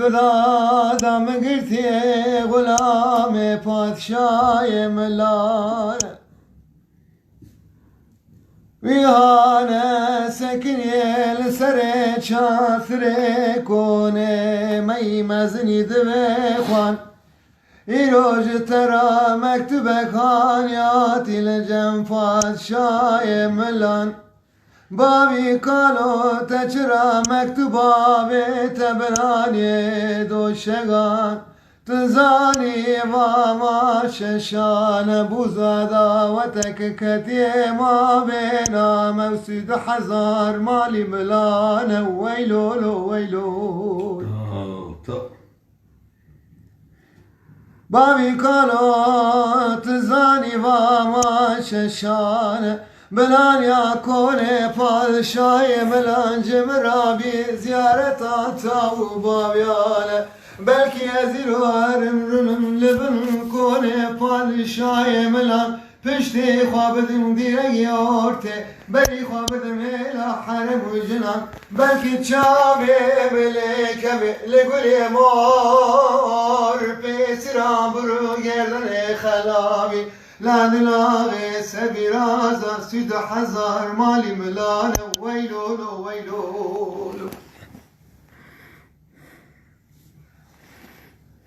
Bradam girti gulam padşah emlar Vihane sekin yel sere çasre kone mey mezni dve khan. İroj tera mektube kaniyat ile cem padşah emlan Bavi kalo teçra mektuba ve tebrani doşegan Tızani va ma şeşane buzada ve tekketi ma bena mevsid hazar mali milane veylolo veylolo Bavi kalo tızani va ma şeşane Belan ya kone padişahı melan cemrabi ziyaret atavu bavyale Belki ezir varım rünüm libin kone padişahı melan Pişti xwabidim direği orte. Beri xwabidim ela harem u cinan Belki çave meleke ve legule mor Pesira buru gerdane khalavi لا دلاغي سبيرازا سيد حزار مالي ملانة ويلولو ويلولو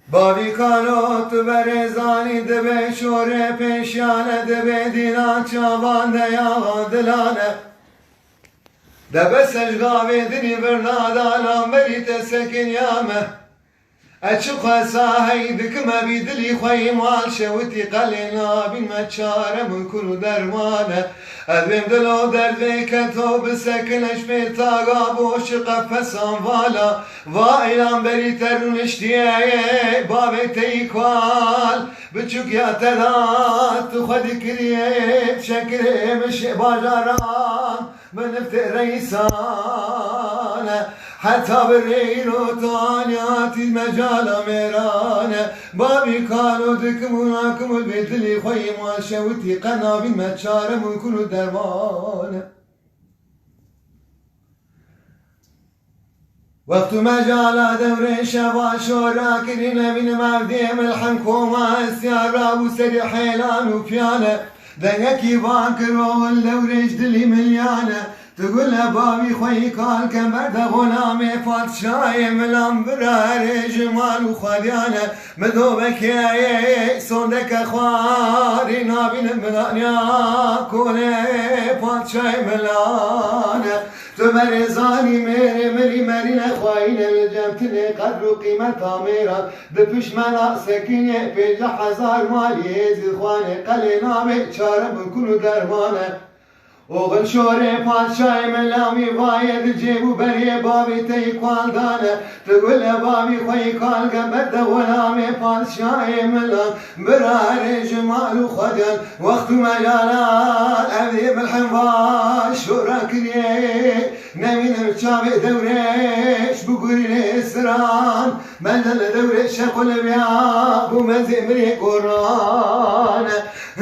باوی کانوت برزانی دبه شوره پیشانه دبه دینا چاوان دیاوان دلانه دبه سجگاوی دنی برنادانا بری تسکن یامه أشوف ساهيدك ما بيدلي خوي مال شوتي قلنا بما تشارة من كل درمانة أذم دلو دردك تو بسكن أشبه تاقا بوش قفصان فالا وائلان بري ترون اشتياي بابي تيكوال بچوك يا تلات خد كريب شكري مش باجاران من ريسانه حتى بالريل وطانيات المجال ميرانة بابي كانوا دكموناكم البيت اللي خوي ما شوتي قنا بالمتشارة من كل درمان وقت ما جالا دور شبا شورا كرينا من مرديم الحنكومة استيارا وسري حيلان وفيانة دنگكي بانكرو اللوريش دلي مليانة تقول بابي خوي قال كمرد غلامي فاتشاي ملام برار جمال وخديانة مذوبك يا صندك اخواري نابين ملانيا كوني فاتشاي ملانة تمرزاني ميري مري مري نخواين الجمتني قدر قيمة تاميرا دبش منا سكيني في حزار مالي زي خواني قلي نامي شارب كل درمانه Oğul şore padşay melami vayed cebu beri babi tey kwaldane Tugule babi khoy kal gaber de gulami padşay melam. Birare cemalu khadan Vaktu mejalal evdi bilhinva şura kiriye Nemin çavi devreş bu gurine sıran Mendel devreş şekul biya bu mezimri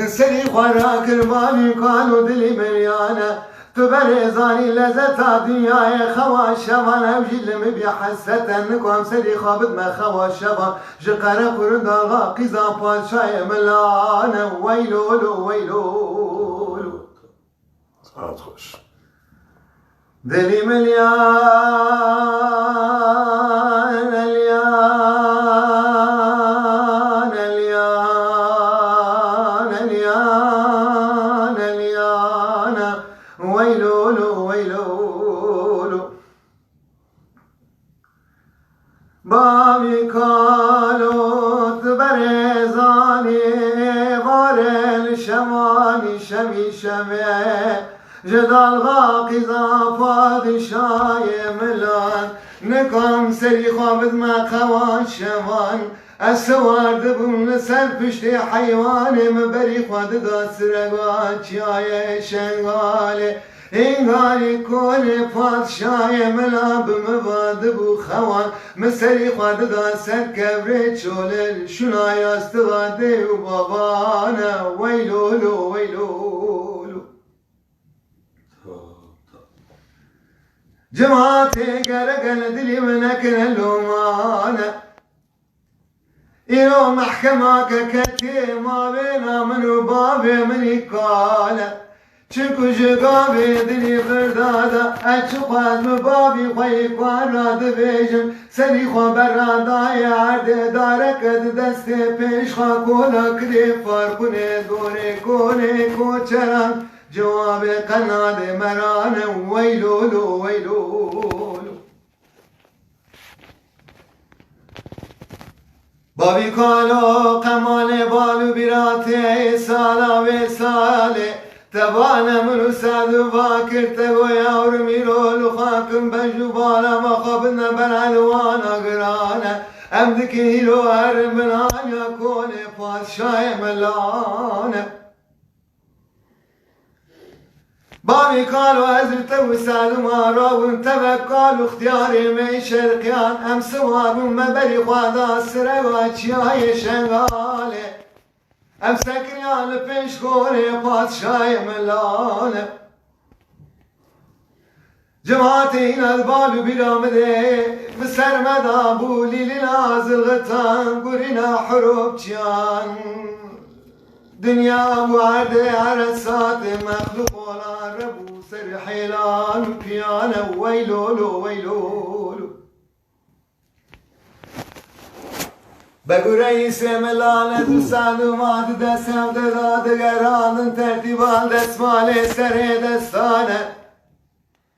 سری خورا کرمانی کان و دلی مریانه تو بر ازانی لذت دنیای خواش شوان. أو می بی حسد نکام سری خوابت ما خوا شوان. جقره قرن داغا قیزا پادشای ملان. ویلولو ویلولو ساعت خوش. دلی ملیان جدال غاقزا پادشای ملان نکام سری خوابد ما خوان شوان اسوارد بون لسر پشت حیوان مبری خود دا سرگا چیای شنگاله انگاری کل پادشای ملا بمباد بو خوان مسری خود دا سر کبر چولل شنای استغاده و بابانا ویلولو ویلولو جماعتي قال قال دلي منك اللومانة إلو محكمة كتي ما بينا من وبابي من يقالة Çünkü jgabi dili berdada Açıkaz mı babi khoy kwaradı bejim Seni xo berada yarde darek ed deste peş xo kola kri farkune dore kone koçeran Cevabı kanade merane veylulu veylulu Babi kalo kamale balu birate sala ve sale Tebane minu sadu vakir tego yavrum irolu hakim ben jubala makabına ben alvana grane Emdiki hilo erim bin anya kone padşah melane بابي قالوا أزلت وسال ما راون تبقالوا اختياري من شرقيان أم سوار ما بري خوادا سرى واتشاي شنغالي أم سكريان پیش كوري بادشاي ملانه Cemaatin elbalu biramide Bisermeda bu lilin azılgıtan Gurina hurupçyan Dünya muarde arasatı Mehluk olan Rebu serhilan Piyane veylulu veylulu Begüreyi semelane düsanu vadi desem de dadı geranın tertiban desmale sere destane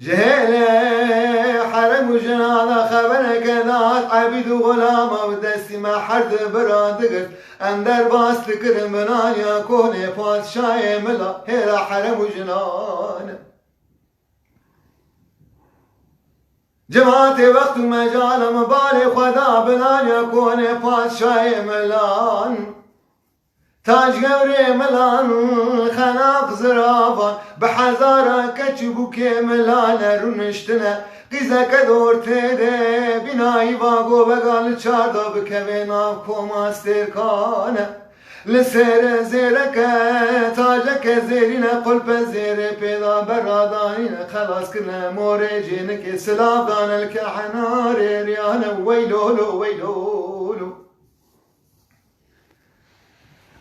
جهله حرم وجنانا خبرك ذات عبد وغلامة ودستي ما حد برادقر اندر باس تكرم بنانيا كوني پادشاه ملا هلا حرم وجنانا جماعت وقت مجال مبال خدا بنانيا كوني پادشاه ملان تاج قوري ملان خناق زرافا بحزارة كتشبو ملان رونشتنا قيزة كدور تيدي بناي باقو بقال چاردا بكوينا كوما استيركانا لسير زيرك تاجك زيرنا قلب زير بيضا برادانينا خلاص كنا موريجينك سلاف دان الكحنار ريانا ويلولو ويلولو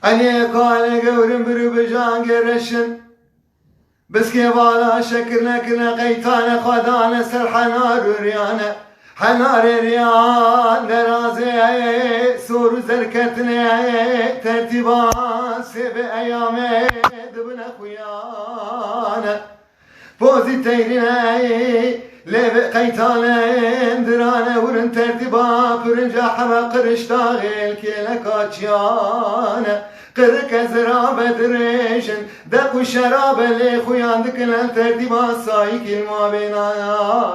Ani kale gevrim bir bijan gereşin Biske vala şekirne kirne kaytane khadane serhana rüryane. Hanar riyan deraze sur zerketine tertiba sebe eyame dibne kuyane. Pozi teyrine leve kaytane dirane vurun tertiba pürünce hava kırış dağıl kele kaçyane. Kırık ezrabe direşin قد كزرا دريشن دقو الشراب اللي خويا دكلان ترتيب الصايك المابين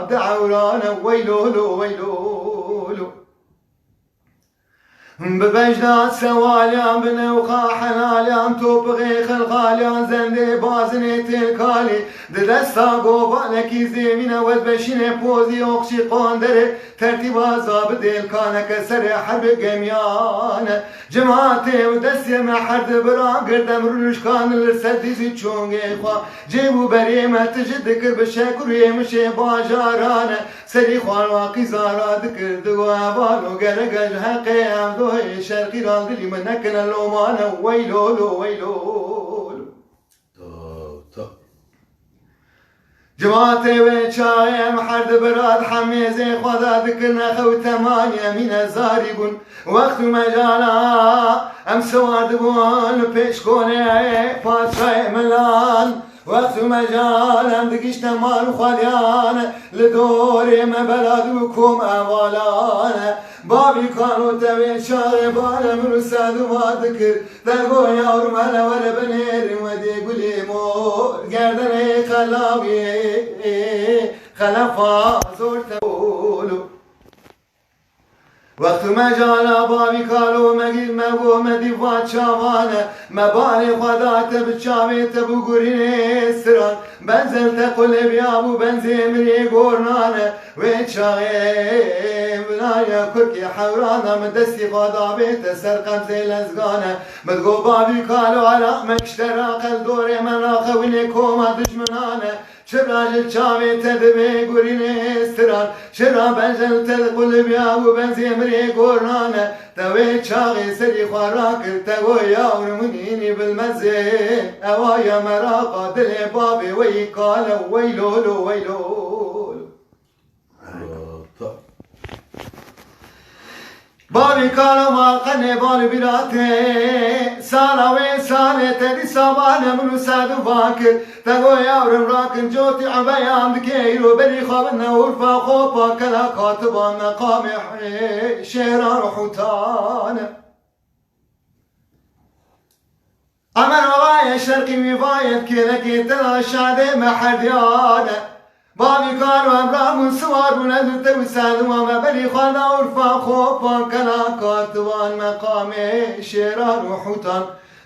دعورانا ويلو ويلو ببجداد سوالیان بنوخا حلالیان تو بغی خلقالیان زنده بازنه تلکالی دستا گوبانکی زمینه ود بشینه پوزی اخشی قاندره ترتیبا زابط دلکانه کسر حرب گمیانه جماعته و دستی محرد برا گردم روش کان لرسدیزی چونگه خوا جیبو بریمه تجد کر بشکروی مشه باجارانه سری خوان واقی زارا دکر دگو ابانو گرگج حقی هم دوی شرقی ران دلی من نکن لومانه ویلولو ویلولو تا تا جماعت و چایم حرد براد حمیزه خدا ذکرنا خو تمانية من زاربون وقت مجالا ام سواد بون پیش کنه پادشاه ملان وقت مجال ام دقشت مال خاليان لدور ما بلادكم اوالان Babi kanu teve çare bare mürsel vadıkır Dergo yavrum hele vere beni ermedi gülüm. O Gerdene kalabi kalafa zor tevulu وقت مجال بابی کارو مگی مگو مدی وات شاوانه مبانی خدا تب چاوی تب گرین سران بنزل تقل بیابو بنزی مری گورنانه و چاوی بنایا کرکی حورانه من دستی خدا بیت سر قمزی لزگانه مدگو بابی کارو عراق مکشتر عقل دور من آخوینه کوما دشمنانه شراج چاوی تدبی گورین استران شرا بنجل تد قلبیا و بنزی مری گورنانه توی چاقی سری خوارا کرد تگو یاور منینی بالمزه اوایا مراقا دل بابی وی کال ویلولو Bavi kalama kane bal birate. Sala ve sale tedi sabane mulu sadu vakı Tago yavrum rakın joti abayan dikeyru. Beri khabna urfa khopa kala katıban mekami Şehra ruhutan Amer havaya şarkı vivayet kelek yetel aşağıda mahardiyane محديانة بابي كانوا أمرام سوار ونزلت وساد وما بلي خانا ورفا خوفا كلا كاتوان مقامي شيران وحوتان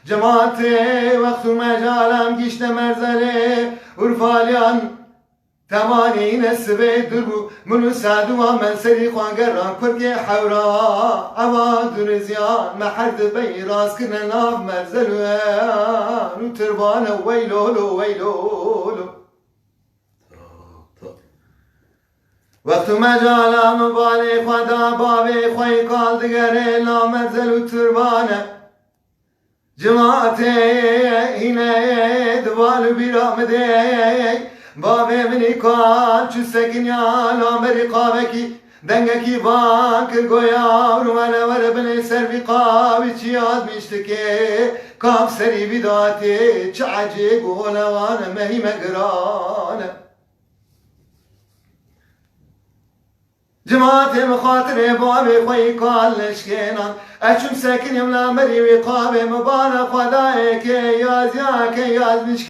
جماعتي وقت مجالم جيشت مرزلي ورفاليان تمانين السبي دربو منو سادو من سري خوانقران كركي حورا اما درزيان محرد بي راس كنا ناف مرزلوان وتربانا ويلولو ويلولو To, وقت مجالا مبالي خدا بابي خوي قال دقري لا مرزل وتربانا جماعتي هنا دوال برامدي بابي مني قال شو سكن يا لامري قابكي دنگکی بان کر گویا رو من ور بن سر بی قاوی چی یاد میشتکه کاف سری بیداتی چعجی گولوان مهی مگرانه جماعت مخاطر بابي خوي قال لشكينا أشم ساكن يملا مري وقابي مبارك خدايك يا زياك يا مشك